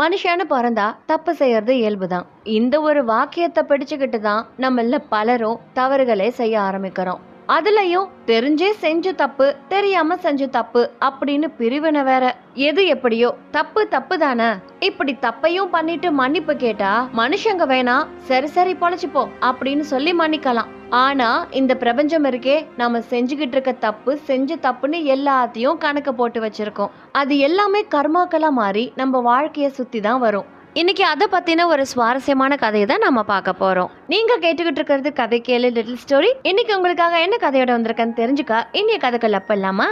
மனுஷன்னு பிறந்தா தப்பு செய்யறது இயல்புதான். இந்த ஒரு வாக்கியத்தை பிடிச்சுக்கிட்டு தான் நம்மள பலரும் தவறுகளே செய்ய ஆரம்பிக்கிறோம். அதுலயும் தெரிஞ்சே செஞ்ச தப்பு தெரியாம செஞ்ச தப்பு அப்படின்னு பிரிவினை வேற. எது எப்படியோ தப்பு தப்பு தானே. இப்படி தப்பையும் பண்ணிட்டு மன்னிப்பு கேட்டா மனுஷங்க வேணா சரி சரி பொழைச்சுப்போ அப்படின்னு சொல்லி மன்னிக்கலாம். ஆனா இந்த பிரபஞ்சம் இருக்கே நம்ம செஞ்சுக்கிட்டு இருக்க தப்பு செஞ்ச தப்புன்னு எல்லாத்தையும் கணக்கு போட்டு வச்சிருக்கோம். அது எல்லாமே கர்மாக்களா மாறி நம்ம வாழ்க்கைய சுத்தி தான் வரும். இன்னைக்கு அதை பற்றின ஒரு சுவாரஸ்யமான கதையை தான் நம்ம பார்க்க போகிறோம் நீங்கள் கேட்டுக்கிட்டு இருக்கிறது கதை கேளு லிட்டில் ஸ்டோரி இன்னைக்கு உங்களுக்காக என்ன கதையோட வந்திருக்கேன்னு தெரிஞ்சுக்க? இன்னைய கதைகள் அப்பலாமா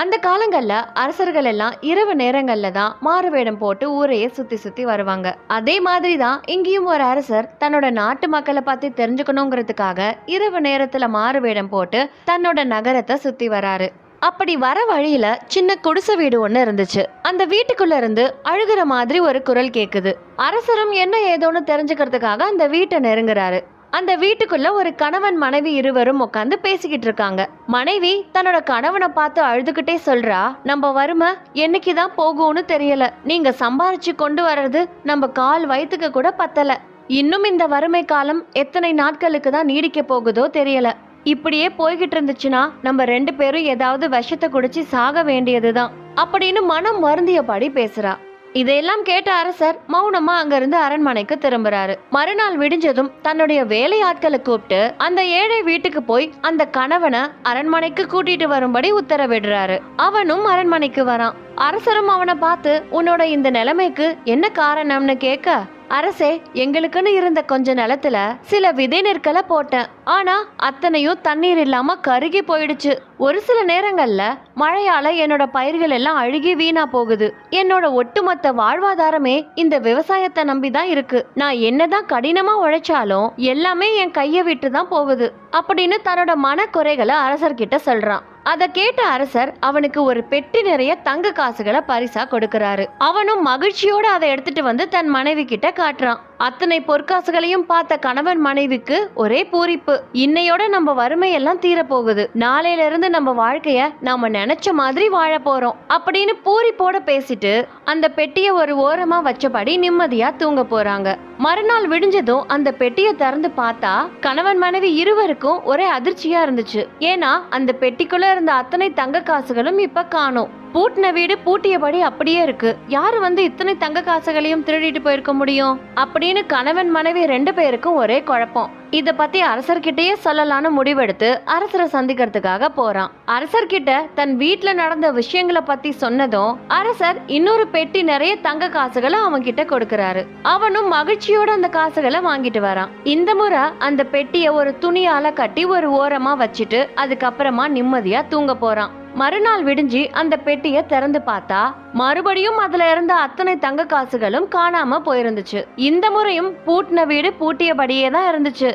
அந்த காலங்களில் அரசர்கள் எல்லாம் இரவு நேரங்களில் தான் மாறுவேடம் போட்டு ஊரையே சுற்றி சுற்றி வருவாங்க. அதே மாதிரி தான் இங்கேயும் ஒரு அரசர் தன்னோட நாட்டு மக்களை பற்றி தெரிஞ்சுக்கணுங்கிறதுக்காக இரவு நேரத்தில் மாறுவேடம் போட்டு தன்னோட நகரத்தை சுற்றி வராரு. அப்படி வர வழியில சின்ன குடிசை வீடு ஒன்று இருந்துச்சு. அந்த வீட்டுக்குள்ள இருந்து அழுகிற மாதிரி ஒரு குரல் கேக்குது. அரசரும் என்ன ஏதோன்னு தெரிஞ்சுக்கிறதுக்காக அந்த வீட்டை நெருங்குறாரு. அந்த வீட்டுக்குள்ள ஒரு கணவன் மனைவி இருவரும் உட்காந்து பேசிக்கிட்டு இருக்காங்க. மனைவி தன்னோட கணவனை பார்த்து அழுதுகிட்டே சொல்றா நம்ம வறுமை என்னைக்கு தான் போகும்னு தெரியல. நீங்க சம்பாரிச்சு கொண்டு வர்றது நம்ம கால் வயிற்றுக்கு கூட பத்தல. இன்னும் இந்த வறுமை காலம் எத்தனை நாட்களுக்கு தான் நீடிக்க போகுதோ தெரியல. இப்படியே போய்கிட்டு இருந்துச்சுன்னா நம்ம ரெண்டு பேரும் ஏதாவது விஷத்தை குடிச்சு சாக வேண்டியதுதான் அப்படின்னு மனம் வருந்தியபடி பேசுறா. இதையெல்லாம் கேட்ட அரசர் மௌனமா அங்கிருந்து அரண்மனைக்கு திரும்புறாரு. மறுநாள் விடிஞ்சதும் தன்னுடைய வேலையாட்களை கூப்பிட்டு அந்த ஏழை வீட்டுக்கு போய் அந்த கணவனை அரண்மனைக்கு கூட்டிட்டு வரும்படி உத்தரவிடுறாரு. அவனும் அரண்மனைக்கு வரான். அரசரும் அவனை பார்த்து உன்னோட இந்த நிலைமைக்கு என்ன காரணம்னு கேட்க அரசே எங்களுக்குன்னு இருந்த கொஞ்ச நிலத்துல சில விதை நெற்களை போட்டேன். ஆனா அத்தனையும் தண்ணீர் இல்லாம கருகி போயிடுச்சு. ஒரு சில நேரங்கள்ல மழையால என்னோட பயிர்கள் எல்லாம் அழுகி வீணா போகுது. என்னோட ஒட்டுமொத்த வாழ்வாதாரமே இந்த விவசாயத்தை நம்பி தான் இருக்கு. நான் என்னதான் கடினமா உழைச்சாலும் எல்லாமே என் கையை விட்டு தான் போகுது. அப்படின்னு தன்னோட மனக்குறைகளை அரசர்கிட்ட சொல்றான். அதை கேட்ட அரசர் அவனுக்கு ஒரு பெட்டி நிறைய தங்க காசுகளை பரிசா கொடுக்கறாரு. அவனும் மகிழ்ச்சியோட அதை எடுத்துட்டு வந்து தன் மனைவி கிட்ட காட்டுறான். அத்தனை பொற்காசுகளையும் பார்த்த கணவன் மனைவிக்கு ஒரே பூரிப்பு. இன்னையோட நம்ம வறுமையெல்லாம் தீரப்போகுது. போகுது நாளையில இருந்து நம்ம வாழ்க்கைய நாம நினைச்ச மாதிரி வாழ போறோம். அப்படின்னு பூரிப்போட பேசிட்டு அந்த பெட்டியை ஒரு ஓரமா வச்சபடி நிம்மதியா தூங்க போறாங்க. மறுநாள் விடிஞ்சதும் அந்த பெட்டியை திறந்து பார்த்தா கணவன் மனைவி இருவருக்கும் ஒரே அதிர்ச்சியா இருந்துச்சு. ஏன்னா அந்த பெட்டிக்குள்ள இருந்த அத்தனை தங்க காசுகளும் இப்ப காணும். பூட்டின வீடு பூட்டியபடி அப்படியே இருக்கு. யாரு வந்து இத்தனை தங்க காசுகளையும் திருடிட்டு போயிருக்க முடியும்? அப்படின்னு கணவன் மனைவி ரெண்டு பேருக்கும் ஒரே குழப்பம். இதை பற்றி அரசர்கிட்டயே சொல்லலாம்னு முடிவெடுத்து அரசரை சந்திக்கிறதுக்காக போகிறான் அரசர்கிட்ட தன் வீட்டில் நடந்த விஷயங்களை பற்றி சொன்னதும் அரசர் இன்னொரு பெட்டி நிறைய தங்க காசுகளை அவன் கிட்ட கொடுக்கறாரு. அவனும் மகிழ்ச்சியோட அந்த காசுகளை வாங்கிட்டு வரான். இந்த முறை அந்த பெட்டியை ஒரு துணியால கட்டி ஒரு ஓரமா வச்சுட்டு அதுக்கப்புறமா நிம்மதியா தூங்க போறான். மறுநாள் விடிஞ்சு அந்த பெட்டியை திறந்து பார்த்தா மறுபடியும் அதுல இருந்த அத்தனை தங்க காசுகளும் காணாம போயிருந்துச்சு. இந்த முறையும் பூட்டின வீடு பூட்டியபடியே தான் இருந்துச்சு.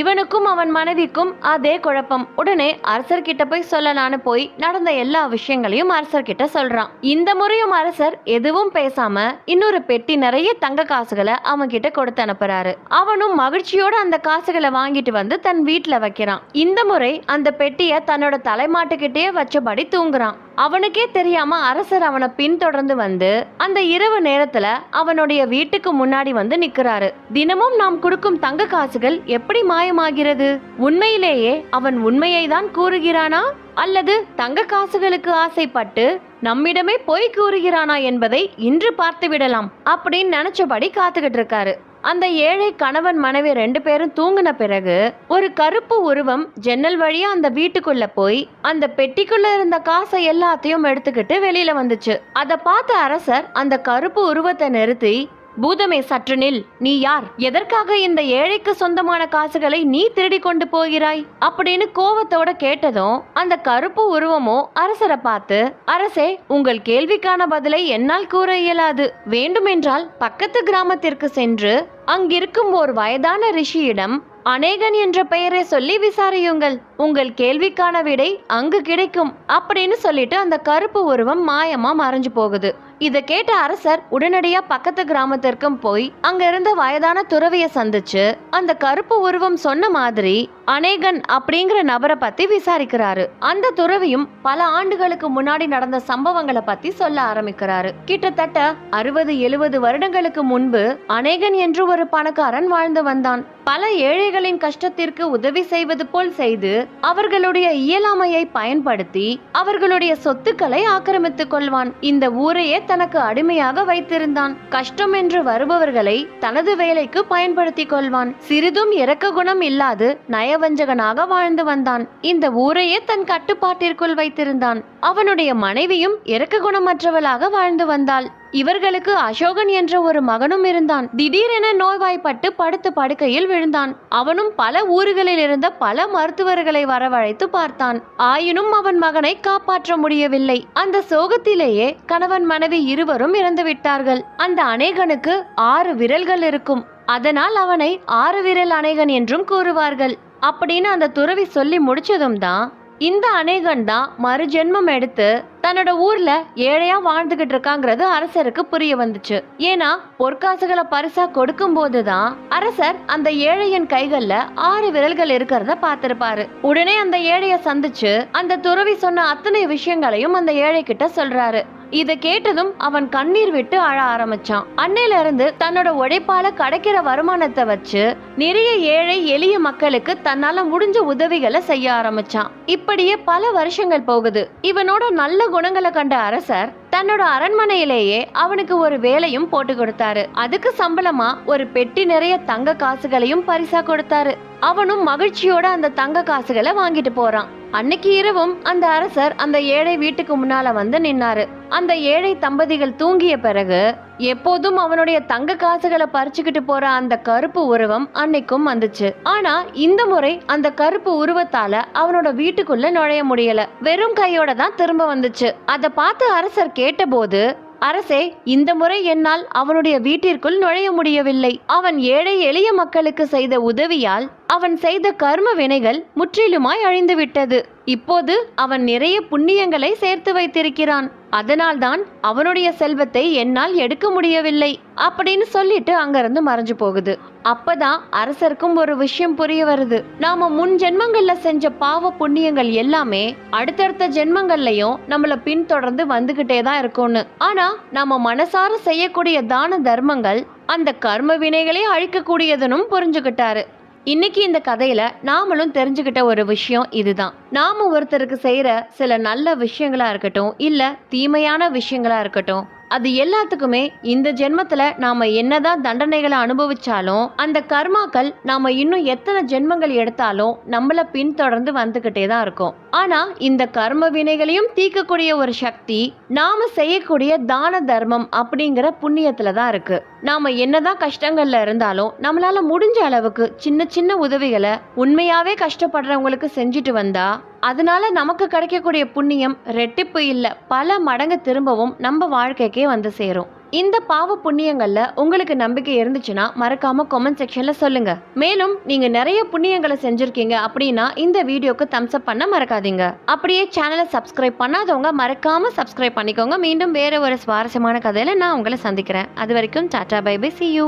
இவனுக்கும் அவன் மனைவிக்கும் அதே குழப்பம். உடனே அரசர்கிட்ட போய் சொல்லலான்னு போய் நடந்த எல்லா விஷயங்களையும் அரசர்கிட்ட சொல்றான். இந்த முறையும் அரசர் எதுவும் பேசாம இன்னொரு பெட்டி நிறைய தங்க காசுகளை அவன் கிட்ட கொடுத்து அனுப்புறாரு. அவனும் மகிழ்ச்சியோட அந்த காசுகளை வாங்கிட்டு வந்து தன் வீட்டுல வைக்கிறான். இந்த முறை அந்த பெட்டிய தன்னோட தலைமாட்டுக்கிட்டே வச்சபடி தூங்குறான். அவனுக்கே தெரியாம அரசர் அவனை பின்தொடர்ந்து வந்து அந்த இரவு நேரத்துல அவனுடைய வீட்டுக்கு முன்னாடி வந்து நிக்கிறாரு. தினமும் நாம் கொடுக்கும் தங்க காசுகள் எப்படி மாயமாகிறது உண்மையிலேயே அவன் உண்மையை தான் கூறுகிறானா? அல்லது தங்க காசுகளுக்கு ஆசைப்பட்டு நம்மிடமே பொய் கூறுகிறானா என்பதை இன்று பார்த்து விடலாம் அப்படின்னு நினைச்சபடி காத்துக்கிட்டு இருக்காரு. அந்த ஏழை கணவன் மனைவி ரெண்டு பேரும் தூங்கின பிறகு ஒரு கருப்பு உருவம் ஜன்னல் வழியா அந்த வீட்டுக்குள்ள போய் அந்த பெட்டிக்குள்ள இருந்த காசை எல்லாத்தையும் எடுத்துக்கிட்டு வெளியில வந்துச்சு. அதை பார்த்த அரசர் அந்த கருப்பு உருவத்தை நிறுத்தி பூதமே சற்று நில். நீ யார்? எதற்காக இந்த ஏழைக்கு சொந்தமான காசுகளை நீ திருடி கொண்டு போகிறாய்? அப்படின்னு கோவத்தோட கேட்டதும் அந்த கருப்பு உருவமோ அரசரை பார்த்து அரசே உங்கள் கேள்விக்கான பதிலை என்னால் கூற இயலாது. வேண்டுமென்றால் பக்கத்து கிராமத்திற்கு சென்று அங்கிருக்கும் ஓர் வயதான ரிஷியிடம் அநேகன் என்ற பெயரை சொல்லி விசாரியுங்கள். உங்கள் கேள்விக்கான விடை அங்கு கிடைக்கும் அப்படின்னு சொல்லிட்டு அந்த கருப்பு உருவம் மாயமா மறைஞ்சு போகுது. இதை கேட்ட அரசர் உடனடியா பக்கத்து கிராமத்திற்கும் போய் அங்க இருந்த வயதான துறவிய சந்திச்சு அந்த கருப்பு உருவம் சொன்ன மாதிரி அநேகன் அப்படிங்கிற நபரை பத்தி விசாரிக்கிறாரு. அந்த துறவியும் பல ஆண்டுகளுக்கு முன்னாடி நடந்த சம்பவங்களை பத்தி சொல்ல ஆரம்பிக்கிறாரு. கிட்டத்தட்ட அறுபது எழுபது வருடங்களுக்கு முன்பு அநேகன் என்று ஒரு பணக்காரன் வாழ்ந்து வந்தான். பல ஏழைகளின் கஷ்டத்திற்கு உதவி செய்வது போல் செய்து அவர்களுடைய இயலாமையை பயன்படுத்தி அவர்களுடைய சொத்துக்களை ஆக்கிரமித்துக் கொள்வான். இந்த ஊரையே தனக்கு அடிமையாக வைத்திருந்தான். கஷ்டம் என்று வருபவர்களை தனது வேலைக்கு பயன்படுத்திக் கொள்வான். சிறிதும் இரக்க குணம் இல்லாது நயவஞ்சகனாக வாழ்ந்து வந்தான். இந்த ஊரையே தன் கட்டுப்பாட்டிற்குள் வைத்திருந்தான். அவனுடைய மனைவியும் இரக்க குணமற்றவளாக வாழ்ந்து வந்தாள். இவர்களுக்கு அசோகன் என்ற ஒரு மகனும் இருந்தான். திடீரென நோய்வாய்ப்பட்டு படுத்து படுக்கையில் விழுந்தான். அவனும் பல ஊர்களில் இருந்த பல மருத்துவர்களை வரவழைத்து பார்த்தான். ஆயினும் அவன் மகனை காப்பாற்ற முடியவில்லை. அந்த சோகத்திலேயே கணவன் மனைவி இருவரும் இறந்து விட்டார்கள் அந்த அநேகனுக்கு ஆறு விரல்கள் இருக்கும். அதனால் அவனை ஆறு விரல் அநேகன் என்றும் கூறுவார்கள். அப்படின்னு அந்த துறவி சொல்லி முடிச்சதும் தான் இந்த அநேகன் தான் மறுஜென்மம் எடுத்து தன்னோட ஊர்ல ஏழையா வாழ்ந்துகிட்டு இருக்காங்கிறது அரசருக்கு புரிய வந்துச்சு. ஏன்னா பொற்காசுகளை பரிசா கொடுக்கும் போதுதான் அரசர் அந்த ஏழையின் கைகள்ல ஆறு விரல்கள் இருக்கிறத பார்த்திருப்பாரு. உடனே அந்த ஏழைய சந்திச்சு அந்த துறவி சொன்ன அத்தனை விஷயங்களையும் அந்த ஏழை கிட்ட சொல்றாரு. இதை கேட்டதும் அவன் கண்ணீர் விட்டு அழ ஆரம்பிச்சான். அன்னையில இருந்து தன்னோட உழைப்பால கிடைக்கிற வருமானத்தை வச்சு நிறைய ஏழை எளிய மக்களுக்கு தன்னால முடிஞ்ச உதவிகளை செய்ய ஆரம்பிச்சான். இப்படியே பல வருஷங்கள் போகுது. இவனோட நல்ல குணங்களை கண்ட அரசர் தன்னோட அரண்மனையிலேயே அவனுக்கு ஒரு வேலையும் போட்டு கொடுத்தாரு. அதுக்கு சம்பளமா ஒரு பெட்டி நிறைய தங்க காசுகளையும் பரிசா கொடுத்தாரு. அவனும் மகிழ்ச்சியோட அந்த தங்க காசுகளை வாங்கிட்டு போறான். அன்னைக்கு இரவும் அந்த அரசர் அந்த ஏழை வீட்டுக்கு முன்னால வந்து நின்னாரு. அந்த ஏழை தம்பதிகள் தூங்கிய பிறகு எப்போதும் அவனுடைய தங்க காசுகளை பறிச்சுக்கிட்டு போற அந்த கருப்பு உருவம் அன்னைக்கும் வந்துச்சு. ஆனா இந்த முறை அந்த கருப்பு உருவத்தால அவனோட வீட்டுக்குள்ள நுழைய முடியல. வெறும் கையோட தான் திரும்ப வந்துச்சு. அதை பார்த்து அரசர் கேட்டபோது அரசே இந்த முறை என்னால் அவனுடைய வீட்டிற்குள் நுழைய முடியவில்லை. அவன் ஏழை எளிய மக்களுக்கு செய்த உதவியால் அவன் செய்த கர்ம வினைகள் முற்றிலுமாய் அழிந்துவிட்டது. இப்போது அவன் நிறைய புண்ணியங்களை சேர்த்து வைத்திருக்கிறான். அதனால்தான் அவனுடைய செல்வத்தை என்னால் எடுக்க முடியவில்லை. அப்படின்னு சொல்லிட்டு அங்கிருந்து மறைஞ்சு போகுது. அப்பதான் அரசருக்கும் ஒரு விஷயம் புரிய வருது. நாம முன் ஜென்மங்கள்ல செஞ்ச பாவ புண்ணியங்கள் எல்லாமே அடுத்தடுத்த ஜென்மங்கள்லயும் நம்மள பின்தொடர்ந்து வந்துகிட்டே தான் இருக்கும்னு. ஆனா நாம மனசார செய்யக்கூடிய தான தர்மங்கள் அந்த கர்ம வினைகளை அழிக்கக்கூடியதுன்னு புரிஞ்சுக்கிட்டாரு இன்னைக்கு இந்த கதையில நாமளும் தெரிஞ்சுக்கிட்ட ஒரு விஷயம் இதுதான். நாம ஒருத்தருக்கு செய்யற சில நல்ல விஷயங்களா இருக்கட்டும் இல்ல தீமையான விஷயங்களா இருக்கட்டும் அது எல்லாத்துக்குமே இந்த ஜென்மத்துல நாம என்னதான் தண்டனைகளை அனுபவிச்சாலும் அந்த கர்மாக்கள் நாம இன்னும் எத்தனை ஜென்மங்கள் எடுத்தாலும் நம்மள பின்தொடர்ந்து வந்துகிட்டே தான் இருக்கும். ஆனா இந்த கர்ம வினைகளையும் தீர்க்கக்கூடிய ஒரு சக்தி நாம செய்யக்கூடிய தான தர்மம் அப்படிங்கிற புண்ணியத்துல தான் இருக்கு. நாம என்னதான் கஷ்டங்கள்ல இருந்தாலும் நம்மளால முடிஞ்ச அளவுக்கு சின்ன சின்ன உதவிகளை உண்மையாவே கஷ்டப்படுறவங்களுக்கு செஞ்சுட்டு வந்தா அதனால நமக்கு கிடைக்கக்கூடிய புண்ணியம் ரெட்டிப்பு இல்லை. பல மடங்கு திரும்பவும் நம்ம வாழ்க்கைக்கே வந்து சேரும். இந்த பாவ புண்ணியங்களில் உங்களுக்கு நம்பிக்கை இருந்துச்சுன்னா மறக்காம கமெண்ட் செக்ஷன்ல சொல்லுங்க. மேலும் நீங்க நிறைய புண்ணியங்களை செஞ்சிருக்கீங்க அப்படின்னா இந்த வீடியோக்கு தம்ஸ் அப் பண்ண மறக்காதீங்க. அப்படியே சேனலை சப்ஸ்கிரைப் பண்ணாதவங்க மறக்காம சப்ஸ்கிரைப் பண்ணிக்கோங்க. மீண்டும் வேற ஒரு சுவாரஸ்யமான கதையில நான் உங்களை சந்திக்கிறேன். அது வரைக்கும் Tata bye bye see you